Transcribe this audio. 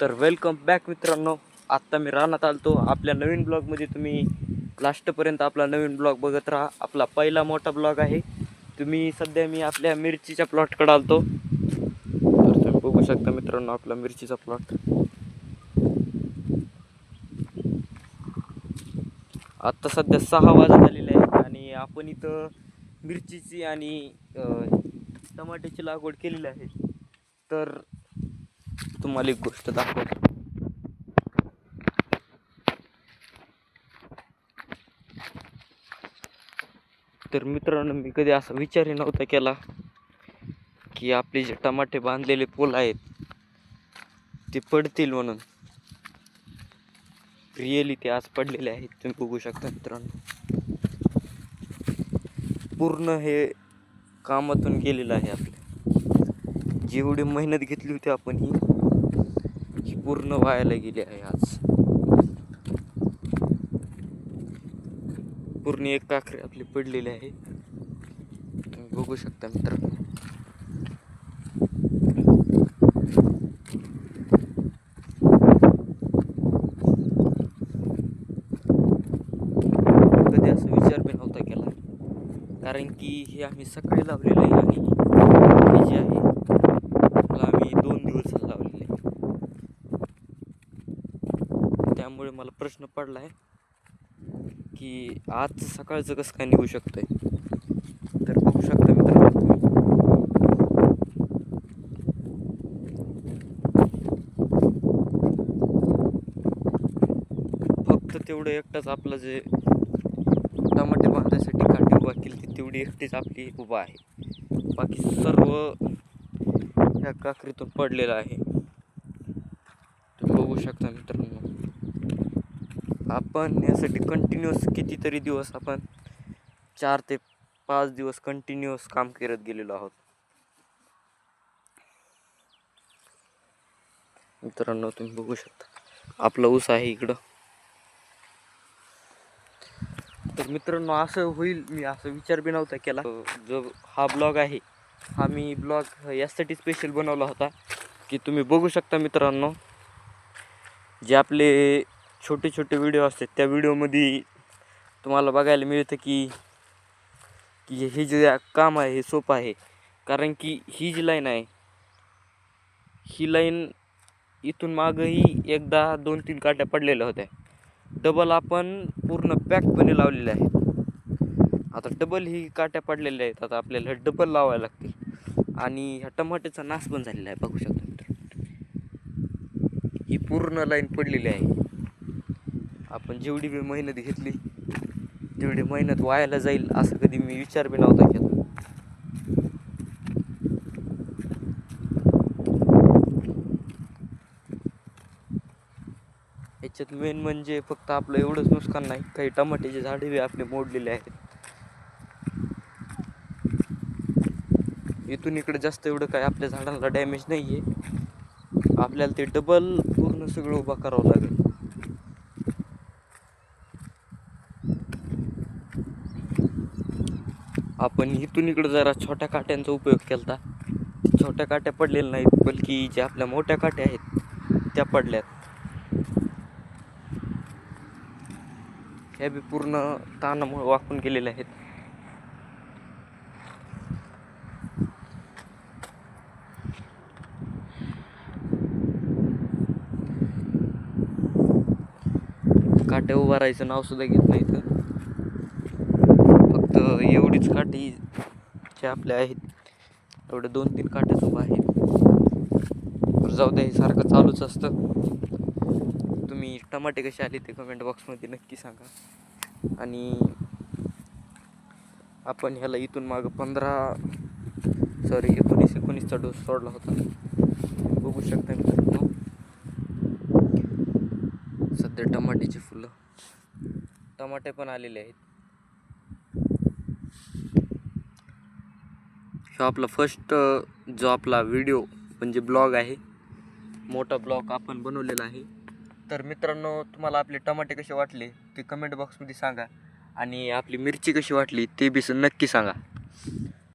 तर welcome back मित्रांनो. आत्ता मी रानात आलतो. आपल्या नवीन ब्लॉगमध्ये तुम्ही लास्टपर्यंत आपला नवीन ब्लॉग बघत राहा. आपला पहिला मोठा ब्लॉग आहे. तुम्ही सध्या मी आपल्या मिरचीच्या प्लॉटकडे आलतो. तर तुम्ही बघू शकता मित्रांनो आपला मिरचीचा प्लॉट आत्ता सध्या सहा वाजत झालेले आहेत आणि आपण इथं मिरचीची आणि टमाट्याची लागवड केलेली आहे. तर तुम्हाला एक गोष्ट दाखवतो. तर मित्रांनो मी कधी असा विचारही नव्हता केला की आपले जे टमाटे बांधलेले पोल आहेत ते पडतील म्हणून. रिअली ते आज पडलेले आहेत तुम्ही बघू शकता मित्रांनो. पूर्ण हे कामातून गेलेलं आहे आपल्या जेवढी मेहनत घेतली होती आपण ही पूर्ण व्हायला गेली आहे आज. पूर्ण एक काखरे आपली पडलेली आहे. तुम्ही बघू शकता मित्रांनो कधी असा विचार बी नव्हता केला. कारण की हे आम्ही सकाळी लावलेलं आहे आणि हे जे आहे त्याला आम्ही दोन दिवस लावलेले आहे त्यामुळे मला प्रश्न पडला आहे की आज सकाळचं कसं काय निघू शकतं आहे तर बघू शकता मित्रांनो फक्त तेवढं एकटाच आपलं जे टमाटे बांधण्यासाठी काठी उभा केली ती तेवढी एकटीच आपली उभा आहे. बाकी सर्व ह्या काकरीतून पडलेलं आहे. तुम्ही बघू शकता मित्रांनो. आपण यासाठी कंटिन्युअस कितीतरी दिवस आपण चार ते पाच दिवस कंटिन्युअस काम करत गेलेलो आहोत. मित्रांनो तुम्ही बघू शकता. आपला ऊस आहे इकडं. तर मित्रांनो असं होईल मी असं विचार बी नव्हता केला. जो हा ब्लॉग आहे हा मी ब्लॉग यासाठी स्पेशल बनवला होता की तुम्ही बघू शकता मित्रांनो जे आपले छोटे छोटे व्हिडिओ असतात. त्या व्हिडिओमध्ये तुम्हाला बघायला मिळतं की की हे जे काम आहे हे सोपं आहे. कारण की ही जी लाईन आहे ही लाईन इथून मागंही एकदा दोन तीन काट्या पडलेल्या होत्या. डबल आपण पूर्ण पॅकपणे लावलेले आहे आता डबल ही काट्या पडलेल्या आहेत. आता आपल्याला डबल लावायला लागते. आणि ह्या टमाट्याचा नाश पण झालेला आहे. बघू शकता ही पूर्ण लाईन पडलेली आहे. आपण जेवढी बी मेहनत घेतली तेवढी मेहनत वायाला जाईल असं कधी मी विचार बी नव्हता केला. याच्यात मेन म्हणजे फक्त आपलं एवढंच नुकसान नाही काही टमाट्याचे झाडे बी आपले मोडलेले आहेत. इथून इकडे जास्त एवढं काय आपल्या झाडांना डॅमेज नाही आहे आपल्याला ते डबल पूर्ण सगळं उभा करावं लागेल. आपण इथून इकडं जरा छोट्या काट्यांचा उपयोग केला छोट्या काट्या पडलेल्या नाहीत बल्कि ज्या आपल्या मोठ्या काट्या आहेत त्या पडल्यात. ह्या बी पूर्ण ताणामुळे वाकून गेलेल्या आहेत. काट्या उभा राहायचं नाव सुद्धा घेत नाही तर एवढीच काठी ज्या आपल्या आहेत. एवढ्या दोन तीन काठ्याच उभा आहेत. तर जाऊ द्या हे सारखं चालूच असतं. तुम्ही टमाटे कसे आले ते कमेंट बॉक्समध्ये नक्की सांगा. आणि आपण ह्याला इथून मागं पंधरा सॉरी एकोणीस एकोणीसचा डोस सोडला होता. बघू शकता मित्रांनो. सध्या टमाट्याची फुलं. टमाटे पण आलेले आहेत. ह्यो आपला फर्स्ट जो आपला व्हिडिओ म्हणजे ब्लॉग आहे मोठा ब्लॉग आपण बनवलेला आहे. तर मित्रांनो तुम्हाला आपले टमाटे कसे वाटले ते कमेंट बॉक्समध्ये सांगा आणि आपली मिरची कशी वाटली ते बी नक्की सांगा.